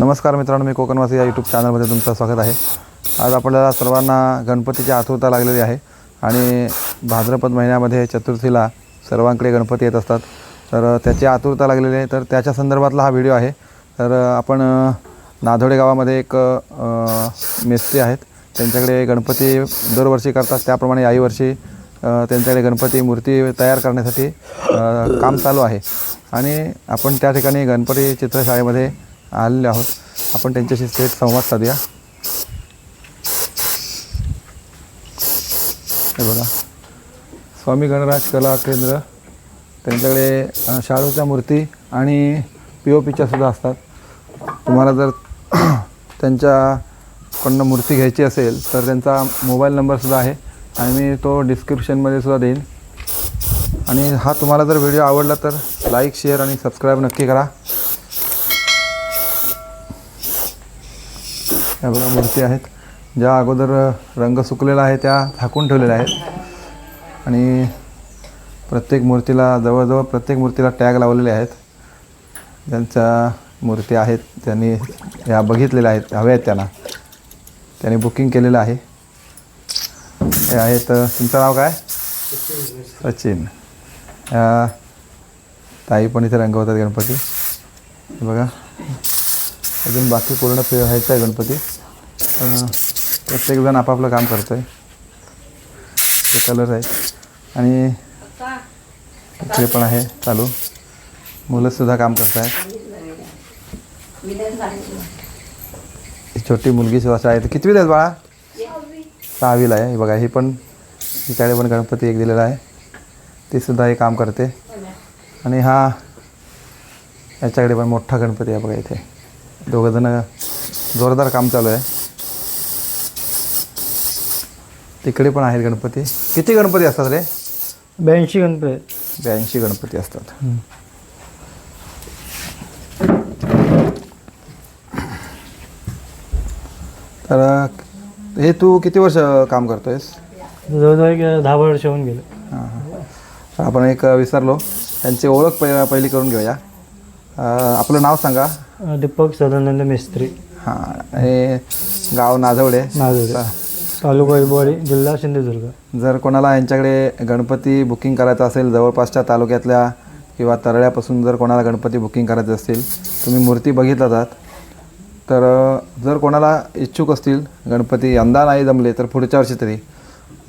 नमस्कार मित्रांनो मी कोकणवासी या यूट्यूब चॅनलमध्ये तुमचं स्वागत आहे. आज आपल्याला सर्वांना गणपतीची आतुरता लागलेली आहे आणि भाद्रपद महिन्यामध्ये चतुर्थीला सर्वांकडे गणपती येत असतात. तर त्याची आतुरता लागलेली आहे. तर त्याच्या संदर्भातला हा व्हिडिओ आहे. तर आपण नाधोडे गावामध्ये एक मेस्त्री आहेत. त्यांच्याकडे गणपती दरवर्षी करतात. त्याप्रमाणे याही वर्षी त्यांच्याकडे गणपती मूर्ती तयार करण्यासाठी काम चालू आहे. आणि आपण त्या ठिकाणी गणपती चित्रशाळेमध्ये आलेले आहोत. आपण त्यांच्याशी थेट संवाद साधूया. हे बघा. स्वामी गणराज कला केंद्र. त्यांच्याकडे शाळूच्या मूर्ती आणि पी ओ पीच्या सुद्धा असतात. तुम्हाला जर त्यांच्याकडनं मूर्ती घ्यायची असेल तर त्यांचा मोबाईल नंबरसुद्धा आहे. आणि मी तो डिस्क्रिप्शनमध्ये सुद्धा देईन. आणि हा तुम्हाला जर व्हिडिओ आवडला तर लाईक शेअर आणि सबस्क्राईब नक्की करा. या बघा मूर्ती आहेत. ज्या अगोदर रंग सुकलेला आहे त्या झाकून ठेवलेल्या आहेत. आणि प्रत्येक मूर्तीला जवळजवळ प्रत्येक मूर्तीला टॅग लावलेले आहेत. ज्यांच्या मूर्ती आहेत त्यांनी ह्या बघितलेल्या आहेत हव्या आहेत त्यांना. त्यांनी बुकिंग केलेलं आहे. हे आहेत तुमचं नाव काय? सचिन. ह्या ताई पण इथे रंगवतात गणपती. बघा. अजून बाकी पूर्ण फे व्हायचं आहे गणपती. प्रत्येकजण आपापलं काम करतो आहे कलर आहे आणि इकडे पण आहे चालू. मुलंसुद्धा काम करत आहेत छोटी मुलगी सुद्धा आहे. कितवीत आहेत बाळा? सहावीला आहे. बघा ही पण तिच्याकडे पण गणपती एक दिलेला आहे. ती सुद्धा हे काम करते. आणि हा याच्याकडे पण मोठा गणपती आहे बघा इथे. दोघंजणं जोरदार काम चालू आहे. तिकडे पण आहेत गणपती. किती गणपती असतात रे? ब्याऐंशी गणपती ब्याऐंशी गणपती असतात. तर हे तू किती वर्ष काम करतोयस? जवळजवळ एक दहा वर्ष होऊन गेले. हां हां. तर आपण एक विसरलो. त्यांची ओळख पहि पहिली करून घेऊया. अं, आपलं नाव सांगा. दीपक सदानंद मिस्त्री. हां हे गाव नाजवडे. नागोरे तालुका इबवाडी जिल्हा सिंधुदुर्ग. जर कोणाला यांच्याकडे गणपती बुकिंग करायचं असेल जवळपासच्या तालुक्यातल्या किंवा तरळ्यापासून जर कोणाला गणपती बुकिंग करायचं असेल तुम्ही मूर्ती बघितला जात तर जर कोणाला इच्छुक असतील गणपती यंदा नाही जमले तर पुढच्या वर्षी तरी.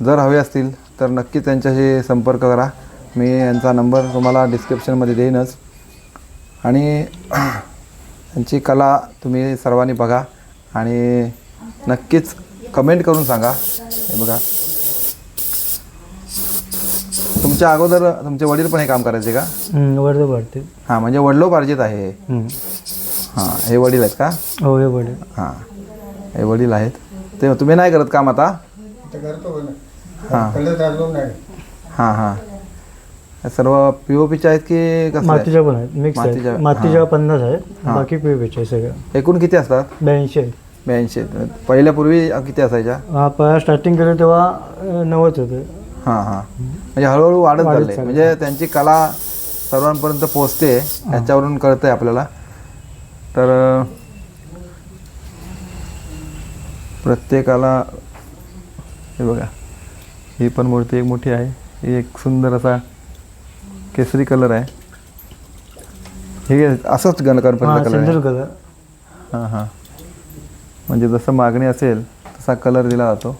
जर हवे असतील तर नक्की त्यांच्याशी संपर्क करा. मी यांचा नंबर तुम्हाला डिस्क्रिप्शनमध्ये देईनच. आणि त्यांची कला तुम्ही सर्वांनी बघा आणि नक्कीच कमेंट करून सांगा. हे बघा. तुमच्या अगोदर तुमचे वडील पण हे काम करायचे का? हं, वर्ध पडते हां म्हणजे वडिलोपार्जित आहे हे. हं. हां हे वडील आहेत का? हो हे पडे हां हे वडील आहेत. ते तुम्ही नाही करत काम आता? हां. हां हां हे. सर्व पी ओ पीचे आहेत की कसं आहे? मातीच्या पण आहेत मिक्स मातीच्या- आहेत मातीच्या पन्नास आहेत बाकी पिवळीचे सगळं. एकूण किती असतात? ब्याऐंशी आहेत. ब्याऐंशी पहिल्यापूर्वी किती असायच्या? हा पहिला स्टार्टिंग केलं तेव्हा अं, नव्वद होते. हां हां. म्हणजे हळूहळू वाढत वाढत चाललंय. म्हणजे त्यांची कला सर्वांपर्यंत पोचते याच्यावरून कळतंय आपल्याला. तर अं, प्रत्येकाला हे बघा ही पण मूर्ती एक मोठी आहे. ही एक सुंदर असा केसरी कलर आहे. हे असंच गण हा गणपतीचा कलर आहे. कलर. हां हां. म्हणजे जसं मागणी असेल तसा कलर दिला जातो.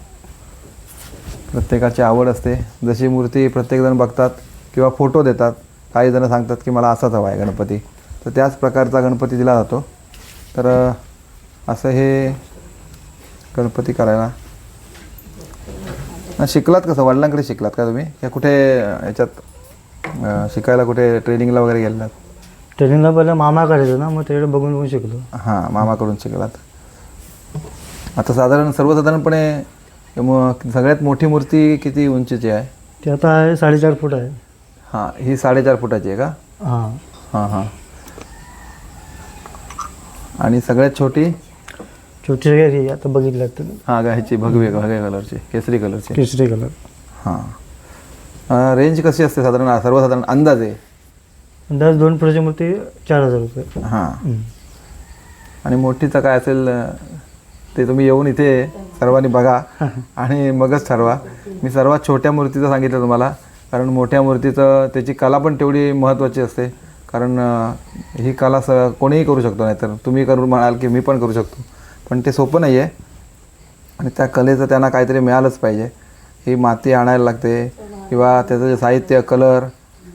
प्रत्येकाची आवड असते. जशी मूर्ती प्रत्येकजण बघतात किंवा फोटो देतात काही जण सांगतात की मला असाच हवा आहे गणपती. तर त्याच प्रकारचा गणपती दिला जातो. तर असं हे गणपती करायला. शिकलात कसं? वडिलांकडे शिकलात का तुम्ही? या कुठे याच्यात अ, शिकायला कुठे ट्रेनिंगला वगैरे गेलात? ट्रेनिंगला पहिला मामा करायचं ना मग त्याकडे बघून बघून शिकलो. हां मामाकडून शिकलात आता. साधारण सर्वसाधारणपणे मग सगळ्यात मोठी मूर्ती किती उंचीची आहे? ते आता आहे साडेचार फूट आहे. हां ही साडेचार फुटाची आहे का? हां. हां हां. आणि सगळ्यात छोटी? छोटी सगळी आता बघितलं तुम्ही हां ह्याची भगवे भगव्या कलरची केसरी कलरची केसरी कलर हां. रेंज कशी असते साधारण? सर्वसाधारण अंदाजे? अंदाज दोन फुटाची मूर्ती चार हजार रुपये. हां. आणि मोठीचं काय असेल ते तुम्ही येऊन इथे सर्वांनी बघा आणि मगच ठरवा. मी सर्वात छोट्या मूर्तीचं सांगितलं तुम्हाला. कारण मोठ्या मूर्तीचं त्याची कला पण तेवढी महत्त्वाची असते. कारण ही कला स कोणीही करू शकतो नाहीतर. तुम्ही करू म्हणाल की मी पण करू शकतो. पण ते सोपं नाही आहे आणि त्या कलेचं त्यांना काहीतरी मिळालंच पाहिजे. ही माती आणायला लागते. किंवा त्याचं जे साहित्य कलर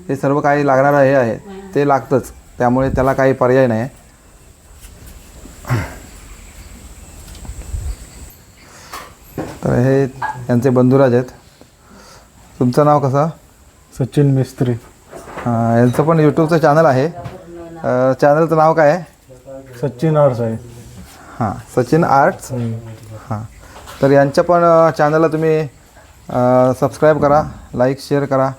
हे सर्व काही लागणारं हे आहे. ते लागतंच. त्यामुळे त्याला काही पर्याय नाही. तर हे यांचे बंधुराज आहेत. तुमचं नाव कसं? सचिन मिस्त्री. हां, यांचं पण यूट्यूबचं चॅनल आहे. चॅनलचं नाव काय आहे? सचिन आर्स आहे. हां सचिन आर्ट्स. हां. तर यांच्या पण चॅनलला तुम्ही सबस्क्राईब करा लाईक शेअर करा.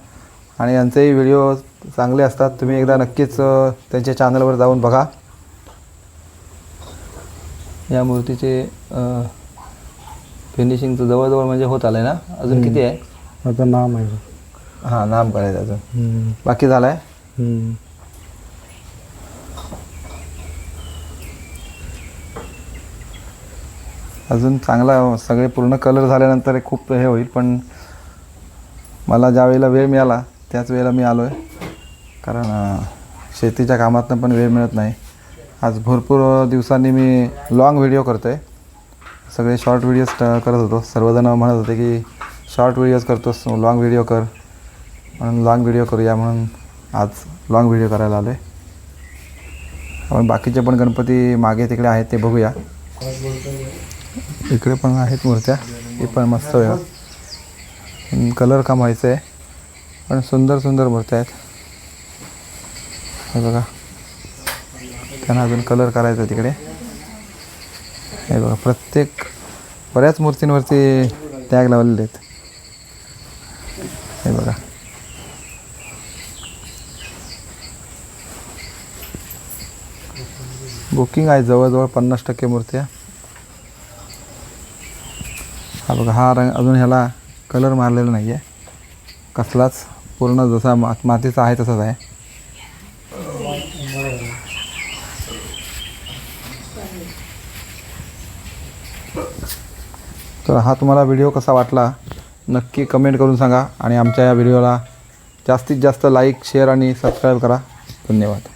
आणि यांचेही व्हिडिओ चांगले असतात तुम्ही एकदा नक्कीच त्यांच्या चॅनलवर जाऊन बघा. या मूर्तीचे फिनिशिंगचं जवळजवळ म्हणजे होत आलं आहे ना? अजून किती आहे? आता नाम आहे. हां नाम करायचं अजून. बाकी झालं आहे अजून चांगला सगळे पूर्ण कलर झाल्यानंतर हे खूप हे होईल पण मला ज्या वेळेला वेळ मिळाला त्याच वेळेला मी आलो आहे कारण शेतीच्या कामातनं पण वेळ मिळत नाही. आज भरपूर दिवसांनी मी लॉंग व्हिडिओ करतो आहे सगळे शॉर्ट व्हिडिओज करत होतो. सर्वजण म्हणत होते की शॉर्ट व्हिडिओज करतोस लॉंग व्हिडिओ कर. म्हणून लॉंग व्हिडिओ करूया म्हणून आज लॉंग व्हिडिओ करायला आलो आहे आपण बाकीचे पण गणपती मागे तिकडे आहेत ते बघूया. इकडे पण आहेत मूर्त्या. हे पण मस्त आहे. कलर काम व्हायचं आहे. पण सुंदर सुंदर मूर्त्या आहेत. हे बघा. त्यांना अजून कलर करायचा आहे तिकडे हे बघा प्रत्येक बऱ्याच मूर्तींवरती टॅग लावलेले आहेत. हे बघा. बुकिंग आहे जवळजवळ पन्नास टक्के मूर्त्या. हा बघा हा रंग अजून ह्याला कलर मारलेला नाही आहे कसलाच पूर्ण जसा मा मातीचा आहे तसाच आहे. तर हा तुम्हाला व्हिडिओ कसा वाटला नक्की कमेंट करून सांगा आणि आमच्या या व्हिडिओला जास्तीत जास्त लाईक शेअर आणि सबस्क्राईब करा. धन्यवाद.